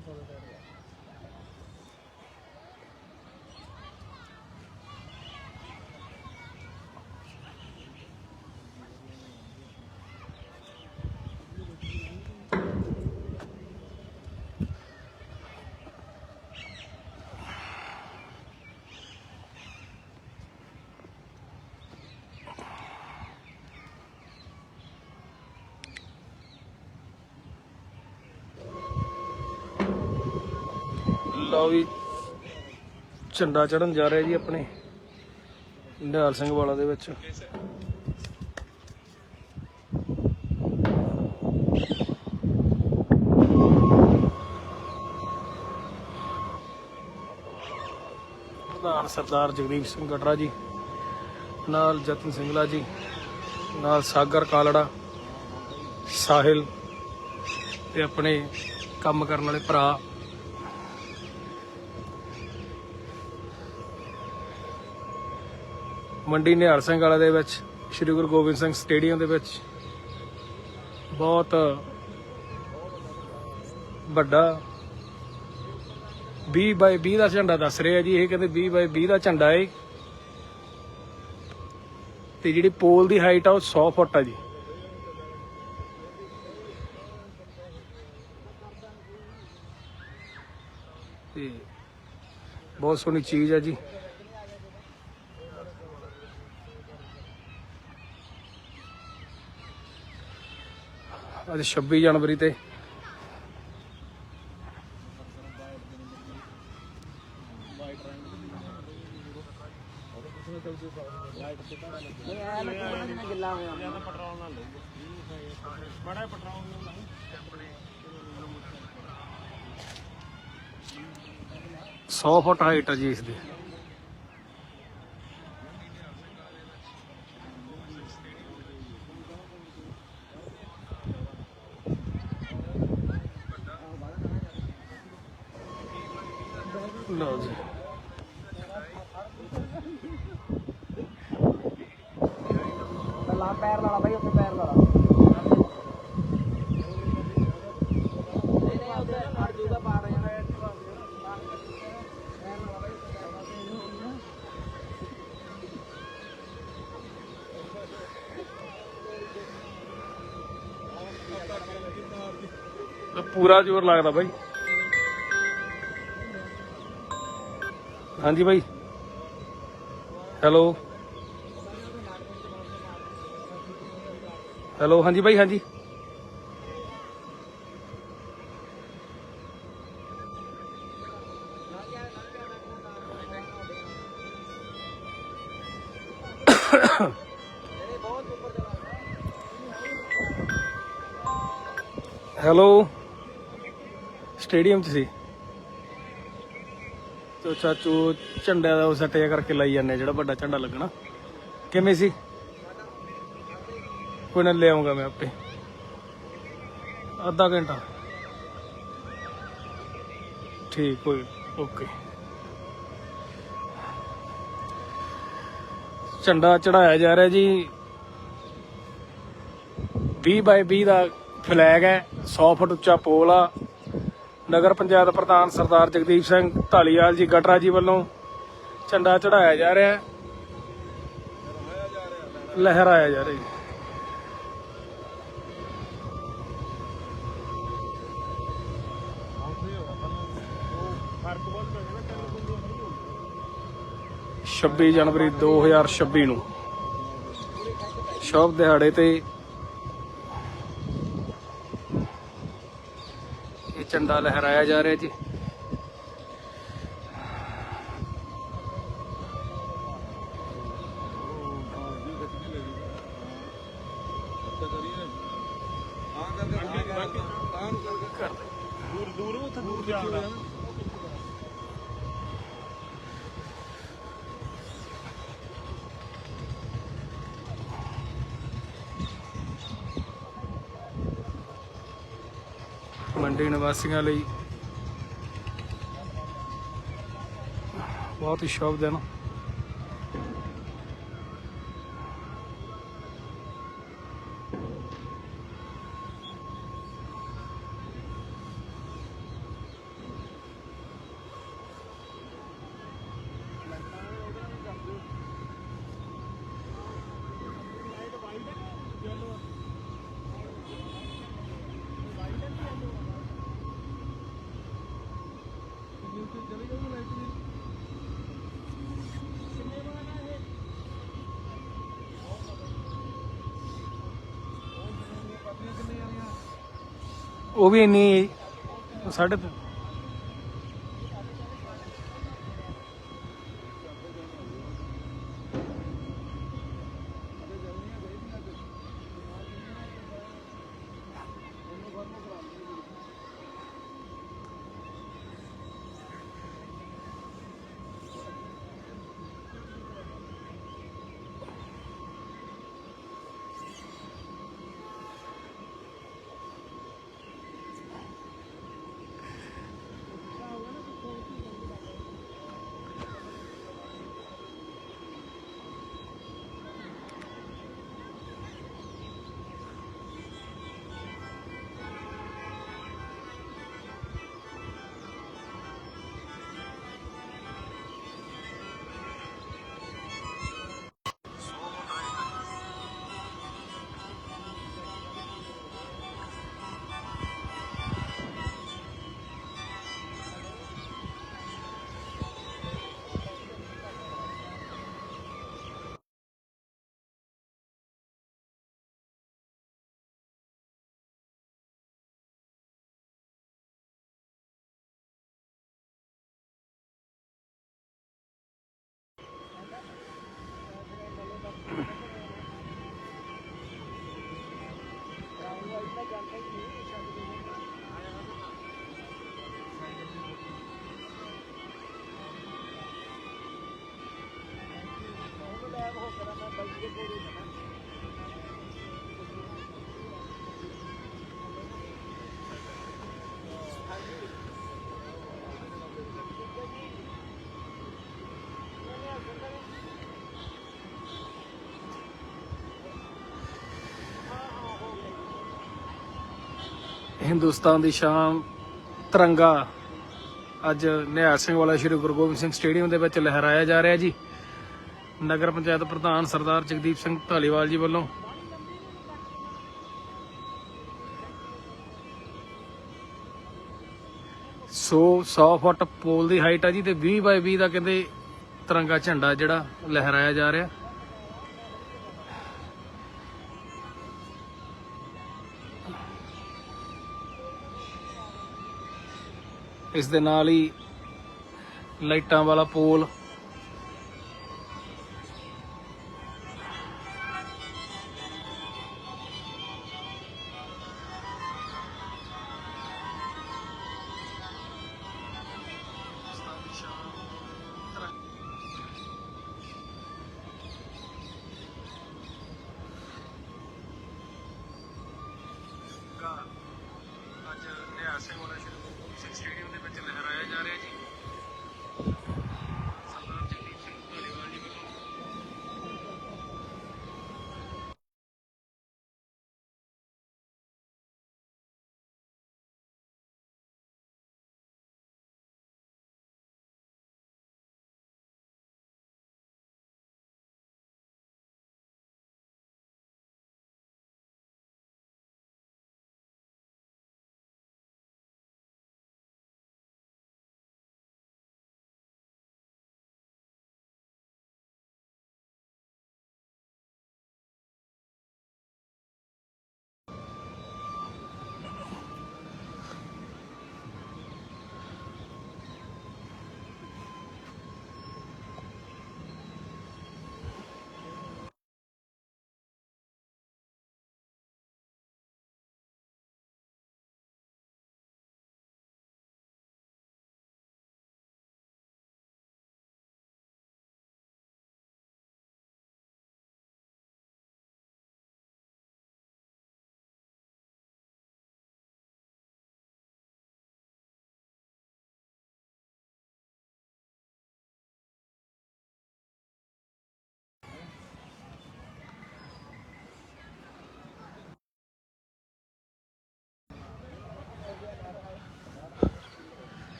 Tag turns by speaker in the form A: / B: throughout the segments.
A: சொல்லுறது ਲਓ ਵੀ ਝੰਡਾ ਚੜਨ ਜਾ ਰਿਹਾ ਜੀ ਆਪਣੇ। ਨਿਹਾਲ ਸਿੰਘ ਵਾਲਾ ਦੇ ਵਿੱਚ। ਪ੍ਰਧਾਨ ਸਰਦਾਰ ਜਗਦੀਪ ਸਿੰਘ ਗਟਰਾ ਜੀ, ਨਾਲ ਜਤਨ ਸਿੰਘਲਾ ਜੀ, ਨਾਲ ਸਾਗਰ ਕਾਲੜਾ, ਸਾਹਿਲ ਤੇ ਆਪਣੇ ਕੰਮ ਕਰਨ ਵਾਲੇ ਭਰਾ ਮੰਡੀ ਨਿਹਾਲ ਸਿੰਘ ਵਾਲਾ ਦੇ ਵਿੱਚ, ਸ੍ਰੀ ਗੁਰੂ ਗੋਬਿੰਦ ਸਿੰਘ ਸਟੇਡੀਅਮ ਦੇ ਵਿੱਚ। ਬਹੁਤ ਵੱਡਾ 20 ਬਾਈ 20 ਦਾ ਝੰਡਾ ਦੱਸ ਰਿਹਾ ਜੀ, ਇਹ ਕਹਿੰਦੇ 20 ਬਾਈ 20 ਦਾ ਝੰਡਾ ਏ ਤੇ ਜਿਹੜੀ ਪੋਲ ਦੀ ਹਾਈਟ ਆ ਉਹ 100 ਫੁੱਟ ਆ ਜੀ। ਤੇ ਬਹੁਤ ਸੋਹਣੀ ਚੀਜ਼ ਆ ਜੀ। ਅੱਜ 26 ਜਨਵਰੀ ਤੇ। ਸੌ ਫੁੱਟ ਹਾਈਟ ਹੈ ਜੀ ਇਸ ਦੀ ਲਓ ਜੀ
B: ਲਾ ਪੈਰ ਲਾ ਲਾ ਬਾਈ ਉੱਥੇ ਪੈਰ ਲਾ ਲਾ ਨਹੀਂ ਨਹੀਂ ਉੱਥੇ ਅੜ ਜੂਗਾ ਪਾੜ ਜਾਣਾ
A: ਤਾਂ ਪੂਰਾ ਜ਼ੋਰ ਲੱਗਦਾ ਬਾਈ। ਹਾਂਜੀ ਬਾਈ। ਹੈਲੋ। ਹੈਲੋ ਹਾਂਜੀ ਬਾਈ ਹਾਂਜੀ। ਸਟੇਡੀਅਮ 'ਚ ਸੀ। ਤੋ ਚਾਚੂ ਝੰਡੇ ਦਾ ਉਹ ਸੈੱਟ ਕਰਕੇ ਲਾਈ ਜਾਂਦੇ ਜਿਹੜਾ ਵੱਡਾ ਝੰਡਾ ਲੱਗਣਾ। ਕਿਵੇਂ ਸੀ? ਕੋਈ ਨਾ ਲੈ ਆਉਂਗਾ ਮੈਂ ਆਪੇ। ਅੱਧਾ ਘੰਟਾ। ਠੀਕ, ਕੋਈ ਓਕੇ ਝੰਡਾ ਚੜਾਇਆ ਜਾ ਰਿਹਾ ਜੀ। 20 ਬਾਈ 20 ਦਾ ਫਲੈਗ ਹੈ 100 ਫੁੱਟ ਉੱਚਾ ਪੋਲ ਆ। ਨਗਰ ਪੰਚਾਇਤ ਪ੍ਰਧਾਨ ਸਰਦਾਰ ਜਗਦੀਪ ਸਿੰਘ ਢਾਲੀਵਾਲ ਜੀ ਗਟਰਾ ਜੀ ਵੱਲੋਂ ਝੰਡਾ ਚੜਾਇਆ ਜਾ ਰਿਹਾ ਹੈ। ਲਹਿਰਾਇਆ ਜਾ ਰਿਹਾ ਜੀ ਛੱਬੀ ਜਨਵਰੀ 2026 ਨੂੰ ਸ਼ਬ ਦਿਹਾੜੇ ਤੇ ਝੰਡਾ ਲਹਿਰਾਇਆ ਜਾ ਰਿਹਾ ਜੀ। ਮੰਡੀ ਨਿਵਾਸੀਆਂ ਲਈ ਬਹੁਤ ਹੀ ਸ਼ੁਭ ਦਿਨ। ਉਹ ਵੀ ਇੰਨੀ ਸਾਢੇ ਹਿੰਦੁਸਤਾਨ ਦੀ ਸ਼ਾਨ ਤਿਰੰਗਾ। ਅੱਜ ਨਿਹਾਲ ਸਿੰਘ ਵਾਲਾ ਸ਼੍ਰੀ ਗੁਰੂ ਗੋਬਿੰਦ ਸਿੰਘ ਸਟੇਡੀਅਮ ਦੇ ਵਿੱਚ ਲਹਿਰਾਇਆ ਜਾ ਰਿਹਾ ਜੀ। ਨਗਰ ਪੰਚਾਇਤ ਪ੍ਰਧਾਨ ਸਰਦਾਰ ਜਗਦੀਪ ਸਿੰਘ ਢਾਲੀਵਾਲ ਜੀ ਵੱਲੋਂ। ਸੋ 100 ਫੁੱਟ ਪੋਲ ਦੀ ਹਾਈਟ ਆ ਜੀ ਤੇ 20 ਬਾਈ 20 ਦਾ ਕਹਿੰਦੇ ਤਿਰੰਗਾ ਝੰਡਾ ਜਿਹੜਾ ਲਹਿਰਾਇਆ ਜਾ ਰਿਹਾ। ਇਸ ਦੇ ਨਾਲ ਹੀ ਲਾਈਟਾਂ ਵਾਲਾ ਪੋਲ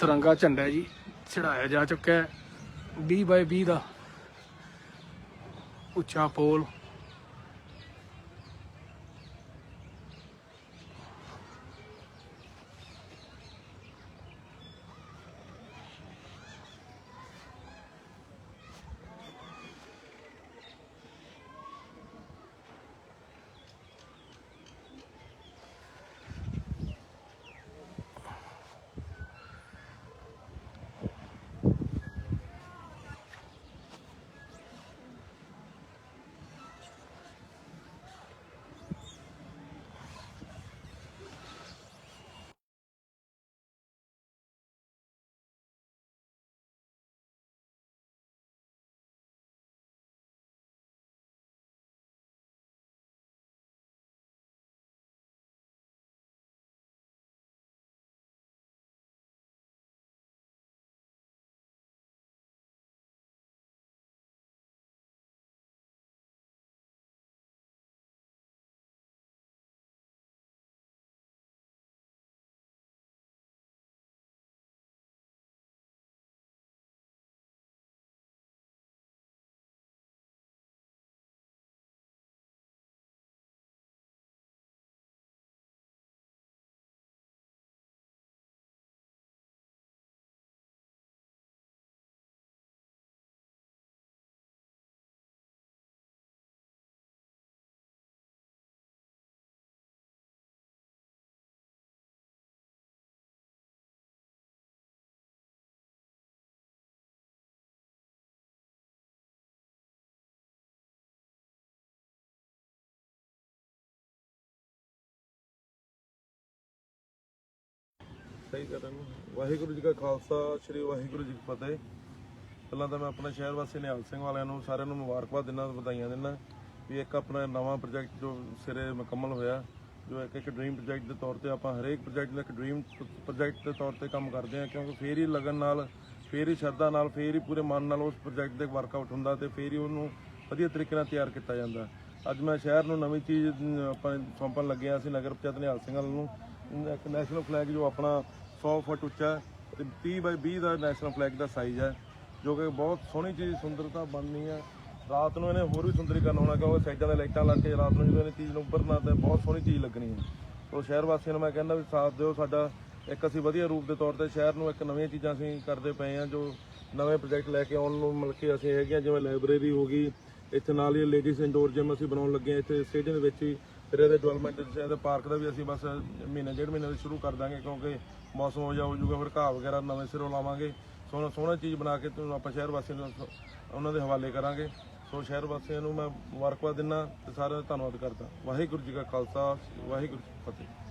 A: ਤਿਰੰਗਾ ਝੰਡਾ ਜੀ ਚੜਾਇਆ ਜਾ ਚੁੱਕਾ ਹੈ। 20 ਬਾਈ 20 ਦਾ ਉੱਚਾ ਪੋਲ।
C: ਸਹੀ ਕਰ ਰਹੇ ਵਾਹਿਗੁਰੂ ਜੀ ਕਾ ਖਾਲਸਾ, ਸ੍ਰੀ ਵਾਹਿਗੁਰੂ ਜੀ ਕੀ ਫਤਿਹ। ਪਹਿਲਾਂ ਤਾਂ ਮੈਂ ਆਪਣੇ ਸ਼ਹਿਰ ਵਾਸੀ ਨਿਹਾਲ ਸਿੰਘ ਵਾਲਿਆਂ ਨੂੰ, ਸਾਰਿਆਂ ਨੂੰ ਮੁਬਾਰਕਬਾਦ ਦਿੰਦਾ ਵਧਾਈਆਂ ਦਿੰਦਾ ਵੀ ਇੱਕ ਆਪਣਾ ਨਵਾਂ ਪ੍ਰੋਜੈਕਟ ਜੋ ਸਿਰੇ ਮੁਕੰਮਲ ਹੋਇਆ, ਜੋ ਇੱਕ ਇੱਕ ਡ੍ਰੀਮ ਪ੍ਰੋਜੈਕਟ ਦੇ ਤੌਰ ਤੇ ਆਪਾਂ ਹਰੇਕ ਪ੍ਰੋਜੈਕਟ ਦਾ ਇੱਕ ਡ੍ਰੀਮ ਪ੍ਰੋਜੈਕਟ ਦੇ ਤੌਰ ਤੇ ਕੰਮ ਕਰਦੇ ਹਾਂ, ਕਿਉਂਕਿ ਫੇਰ ਹੀ ਲਗਨ ਨਾਲ, ਫੇਰ ਹੀ ਸ਼ਰਧਾ ਨਾਲ, ਫੇਰ ਹੀ ਪੂਰੇ ਮਨ ਨਾਲ ਉਸ ਪ੍ਰੋਜੈਕਟ ਦੇ ਵਰਕਆਊਟ ਹੁੰਦਾ ਤੇ ਫੇਰ ਹੀ ਉਹਨੂੰ ਵਧੀਆ ਤਰੀਕੇ ਨਾਲ ਤਿਆਰ ਕੀਤਾ ਜਾਂਦਾ। ਅੱਜ ਮੈਂ ਸ਼ਹਿਰ ਨੂੰ ਨਵੀਂ ਚੀਜ਼ ਆਪਾਂ ਸੌਂਪਣ ਲੱਗੇ ਹਾਂ ਅਸੀਂ ਨਗਰ ਪੰਚਾਇਤ ਨਿਹਾਲ ਸਿੰਘ ਵਾਲ ਨੂੰ। ਇੱਕ ਨੈਸ਼ਨਲ ਫਲੈਗ ਜੋ ਆਪਣਾ 100 ਫੁੱਟ ਉੱਚਾ ਹੈ ਤੇ 30 ਬਾਈ 20 ਦਾ ਨੈਸ਼ਨਲ ਫਲੈਗ ਦਾ ਸਾਈਜ਼ ਹੈ, ਜੋ ਕਿ ਬਹੁਤ ਸੋਹਣੀ ਚੀਜ਼ ਸੁੰਦਰਤਾ ਬਣਨੀ ਹੈ। ਰਾਤ ਨੂੰ ਇਹਨੇ ਹੋਰ ਵੀ ਸੁੰਦਰੀਕਰਨ ਹੋਣਾ ਕਿਉਂਕਿ ਸਾਈਡਾਂ ਦੇ ਲਾਈਟਾਂ ਲੱਗ ਕੇ ਰਾਤ ਨੂੰ ਜਦੋਂ ਇਹਨੇ ਚੀਜ਼ ਨੂੰ ਉੱਭਰਨਾ ਤੇ ਬਹੁਤ ਸੋਹਣੀ ਚੀਜ਼ ਲੱਗਣੀ ਹੈ। ਸੋ ਸ਼ਹਿਰ ਵਾਸੀਆਂ ਨੂੰ ਮੈਂ ਕਹਿੰਦਾ ਵੀ ਸਾਥ ਦਿਓ, ਸਾਡਾ ਇੱਕ ਅਸੀਂ ਵਧੀਆ ਰੂਪ ਦੇ ਤੌਰ ਤੇ ਸ਼ਹਿਰ ਨੂੰ ਇੱਕ ਨਵੀਆਂ ਚੀਜ਼ਾਂ ਅਸੀਂ ਕਰਦੇ ਪਏ ਹਾਂ, ਜੋ ਨਵੇਂ ਪ੍ਰੋਜੈਕਟ ਲੈ ਕੇ ਆਉਣ ਨੂੰ ਮਿਲ ਕੇ ਅਸੀਂ ਹੈਗੇ ਹਾਂ, ਜਿਵੇਂ ਲਾਇਬ੍ਰੇਰੀ ਹੋ ਗਈ, ਇੱਥੇ ਨਾਲ ਹੀ ਲੇਡੀਜ਼ ਇੰਡੋਰ ਜਿਮ ਅਸੀਂ ਬਣਾਉਣ ਲੱਗੇ ਹਾਂ, ਇੱਥੇ ਸਟੇਡੀਅਮ ਦੇ ਵਿੱਚ ਹੀ ਫਿਰ ਇਹਦੇ ਡਿਵੈਲਪਮੈਂਟ ਇਹਦੇ ਪਾਰਕ ਦਾ ਵੀ ਅਸੀਂ ਬਸ ਮਹੀਨੇ, ਡੇਢ ਮਹੀਨੇ ਵਿੱਚ ਸ਼ੁਰੂ ਕਰ ਦਾਂਗੇ ਕਿਉਂਕਿ ਮੌਸਮ ਹੋ ਜਾ, ਹੋ ਜੂਗਾ ਫਿਰ ਘਾਹ ਵਗੈਰਾ ਨਵੇਂ ਸਿਰੋਂ ਲਾਵਾਂਗੇ। ਸੋਹਣਾ ਸੋਹਣਾ ਚੀਜ਼ ਬਣਾ ਕੇ ਤੁਹਾਨੂੰ ਆਪਾਂ ਸ਼ਹਿਰ ਵਾਸੀਆਂ ਨੂੰ ਉਹਨਾਂ ਦੇ ਹਵਾਲੇ ਕਰਾਂਗੇ। ਸੋ ਸ਼ਹਿਰ ਵਾਸੀਆਂ ਨੂੰ ਮੈਂ ਮੁਬਾਰਕਬਾਦ ਦਿੰਦਾ ਤੇ ਸਾਰਿਆਂ ਦਾ ਧੰਨਵਾਦ ਕਰਦਾ। ਵਾਹਿਗੁਰੂ ਜੀ ਕਾ ਖਾਲਸਾ, ਵਾਹਿਗੁਰੂ ਜੀ ਕੀ ਫਤਿਹ।